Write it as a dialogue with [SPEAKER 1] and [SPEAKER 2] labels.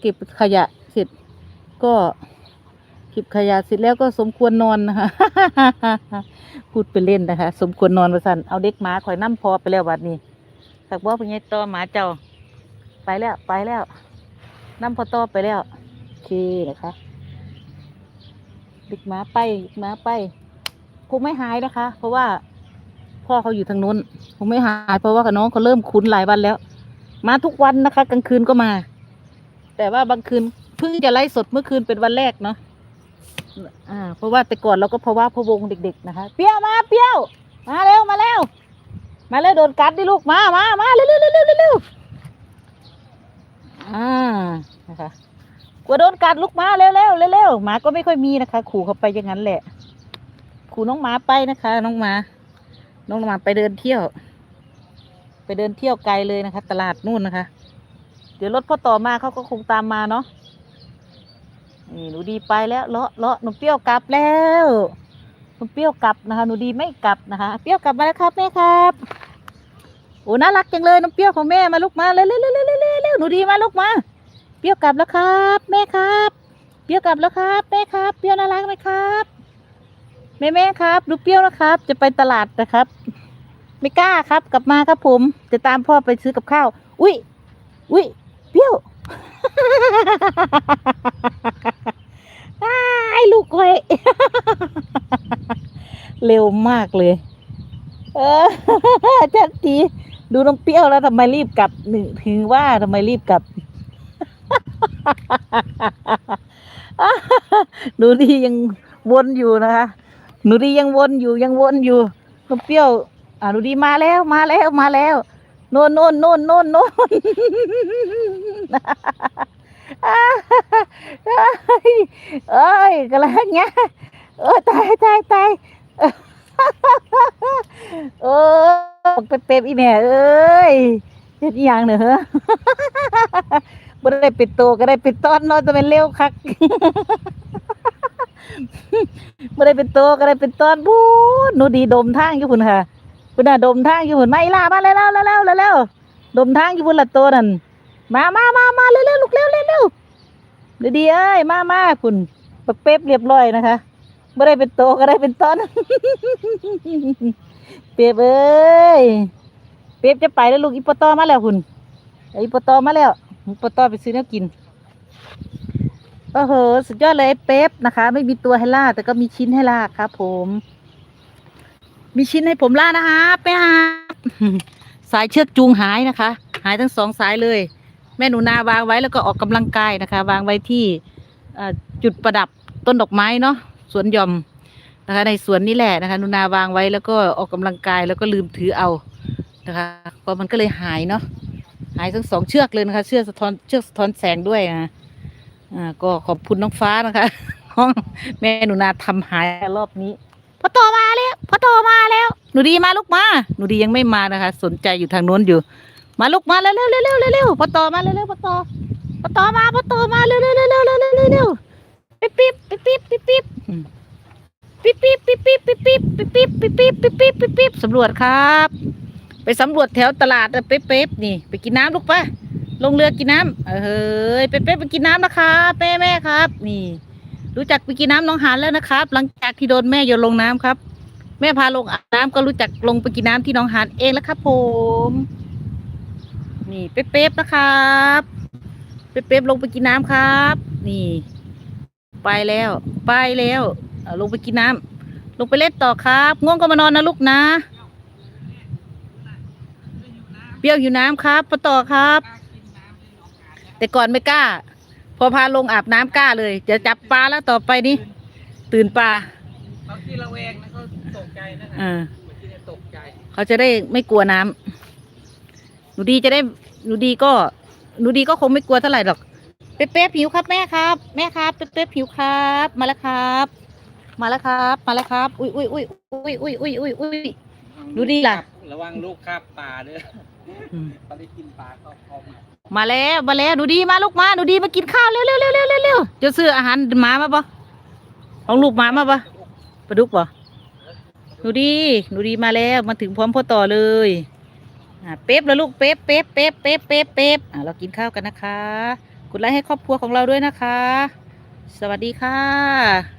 [SPEAKER 1] เก็บขยะเสร็จก็เก็บขยะเสร็จแล้วก็สมควรนอนนะคะ พูดไปเล่นนะคะ สมควรนอนประสันเอาเด็กหมาข่อยน้ำพอไปแล้วบัดนี้สักว่าเป็นไงต่อหมาเจ้า ไปแล้วไปแล้วน้ำพอต่อไปแล้วโอเคนะคะเด็กหมาไปหมาไปคงไม่หายนะคะ เพราะว่าพ่อเขาอยู่ทางนู้นคงไม่หาย เพราะว่าน้องเขาเริ่มคุ้นหลายวันแล้ว มาทุกวันนะคะ กลางคืนก็มา แต่ว่าบางคืนเพิ่งจะไล่สดเมื่อคืนเป็นวันแรกเนาะอ่า เพราะว่าแต่ก่อนเราก็เพราะว่าพวงเด็ก ๆ นะคะ เปี้ยวมาเปี้ยว มาเร็วมาเร็วมาเร็วโดนกัดดิลูกมามามาเร็วเร็วเร็วเร็วเร็วอ่านะคะกลัวโดนกัดลูกมาเร็วเร็วเร็วเร็วหมาก็ไม่ค่อยมีนะคะ ขู่เขาไปอย่างนั้นแหละขู่น้องหมาไปนะคะ น้องหมา น้องหมาไปเดินเที่ยว ไปเดินเที่ยวไกลเลยนะคะ ตลาดนู่นนะคะ เดี๋ยวรถพ่อต่อมาเขาก็คงตามมาเนาะนี่หนูดีไปแล้วเลาะเลาะหนูเปรี้ยวกลับแล้วหนูเปรี้ยวกลับนะคะหนูดีไม่กลับนะคะเปรี้ยวกลับมาแล้วครับแม่ครับโอ้น่ารักจังเลยน้องเปรี้ยวของแม่มาลูกมาเร็วเร็วเร็วเร็วเร็วเร็วเร็วหนูดีมาลูกมา เปรี้ยวกลับแล้วครับ แม่ครับ เปรี้ยวกลับแล้วครับแม่ครับ เปรี้ยวน่ารักไหมครับแม่แม่ครับดูเปรี้ยวนะครับ จะไปตลาดนะครับ ไม่กล้าครับ กลับมาครับผม จะตามพ่อไปซื้อกับข้าว อุ้ยอุ้ย ปี้ยวอ้ายลูกเว้ยเร็วมากเลย เออจันทีดูน้องเปี้ยวแล้วทำไมรีบกลับหนึ่งถึงว่าทำไมรีบกลับหนูดียังวนอยู่นะคะหนูดียังวนอยู่ยังวนอยู่น้องเปี้ยว อ่าหนูดีมาแล้วมาแล้วมาแล้ว โน่นโน่นโน่นโน่นโน่นเอ้ยกำลังเงี้ยเออตายตายตายเออบอกเต็มๆอีแม่เอ้ยเฮ็ดอหย่างเนอะเหรอบ่ได้เป็นโตก็ได้ป็นตอนเนาะจะเป็นเร็วคักบ่ได้เป็นโตก็ได้เป็นตอนพูดหนูดีดมทางอยู่พุ่นค่ะ พุ่นน่ะดมทางอยู่พุ่นมาอีลามาเร็วๆเร็วๆเร็วๆดมทางอยู่พุ่นละโตนั่นมามามามาเร็วๆลูกเร็วเร็วเดี๋ยวดีเอ้ยมามาพุ่นปักเป๊บเรียบร้อยนะคะบ่ได้เป็นโตก็ได้เป็นตอนเป๊บเอ้ยเป๊บจะไปแล้วลูกอีปตอมาแล้วพุ่นอีปตอมาแล้วอีปตอไปซื้อแน้กินโอ้โหสุดยอดเลยเป๊ปนะคะ ไม่มีตัวให้ล่าแต่ก็มีชิ้นให้ล่าครับผม มีชิ้นให้ผมล่านะคะไปหาสายเชือกจูงหายนะคะ หายทั้งสองสายเลย แม่หนูนาวางไว้แล้วก็ออกกำลังกายนะคะ วางไว้ที่จุดประดับต้นดอกไม้เนาะสวนหย่อมนะคะ ในสวนนี่แหละนะคะหนูนาวางไว้แล้วก็ออกกำลังกายแล้วก็ลืมถือเอานะคะเพราะมันก็เลยหายเนาะหายทั้งสองเชือกเลยนะคะ เชือกสะท้อนเชือกสะท้อนแสงด้วยนะอ่าก็ขอบคุณน้องฟ้านะคะห้องแม่หนูนาทำหายรอบนี้พ่อโตมา พ่อโตมาแล้ว หนูดีมาลูกมา หนูดียังไม่มานะคะ สนใจอยู่ทางโน้นอยู่ มาลูกมาเร็วเร็วเร็วเร็วเร็วพ่อโตมาเร็วเร็วพ่อโตพ่อโตมาพ่อโตมาเร็วเร็วเร็วเร็วเร็วเร็วเร็วปิ๊บปิ๊บปิ๊บปิ๊บปิ๊บปิ๊บปิ๊บปิ๊บปิ๊บปิ๊บปิ๊บปิ๊บปิ๊บปิ๊บปิ๊บปิ๊บปิ๊บปิ๊บปิ๊บสำรวจครับ ไปสำรวจแถวตลาดเป๊บเป๊บนี่ ไปกินน้ำลูกไปลงเรือกินน้ำเออเฮ้ยเป๊ะไปกินน้ำนะครับแม่แม่ครับ นี่ รู้จักไปกินน้ำน้องหานแล้วนะครับ หลังจากที่โดนแม่โยนลงน้ำครับ แม่พาลงอาบน้ำก็รู้จักลงไปกินน้ำที่น้องหานเองแล้วครับผมนี่เป๊ะๆนะครับเป๊ะๆลงไปกินน้ำครับ นี่ ไปแล้ว ไปแล้วลงไปกินน้ำลงไปเล่นต่อครับง่วงก็มานอนนะลูกนะเปรี้ยวอยู่น้ำครับปต่อครับ แต่ก่อนไม่กล้า พอพาลงอาบน้ำกล้าเลย จะจับปลาแล้วต่อไปนี้ตื่นปลา
[SPEAKER 2] บาทีระแวงนะเขา ตกใจนะค
[SPEAKER 1] อ่า
[SPEAKER 2] บางทีจะตกใจ
[SPEAKER 1] เขาจะได้ไม่กลัวน้ำหนูดีจะได้หนูดีก็หนูดีก็คงไม่กลัวเท่าไหร่หรอก เป๊ะๆผิวครับแม่ครับ แม่ครับเป๊ะๆผิวครับ มาแล้วครับ มาแล้วครับ มาแล้วครับ อุ้ยอุ้ยอุ้ยอุ้ยอุ้ยอุ้ยอุ้ยอุ้ย ดูดิล่ะ
[SPEAKER 2] ระวังลูกคาบปลาเด้อ
[SPEAKER 1] อืม
[SPEAKER 2] เขาได้กินปลาก็พอมา
[SPEAKER 1] มาแล้วมาแล้วหนูดีมาลูกมาหนูดีมากินข้าวเร็วเร็วเร็วเร็วเร็วเร็วจะซื้ออาหารหมามาปะของลูกหมามาปะปลาดุกปะห นูดีหนูดีมาแล้วมาถึงพร้อมพ่อต่อเลยอ่าเป๊ปแล้วลูกเป๊ปเป๊ปเป๊ปเป๊ปเป๊ปเป๊ปอ่าเรากินข้าวกันนะคะกกดไลค์ให้ครอบครัวของเราด้วยนะคะ สวัสดีค่ะ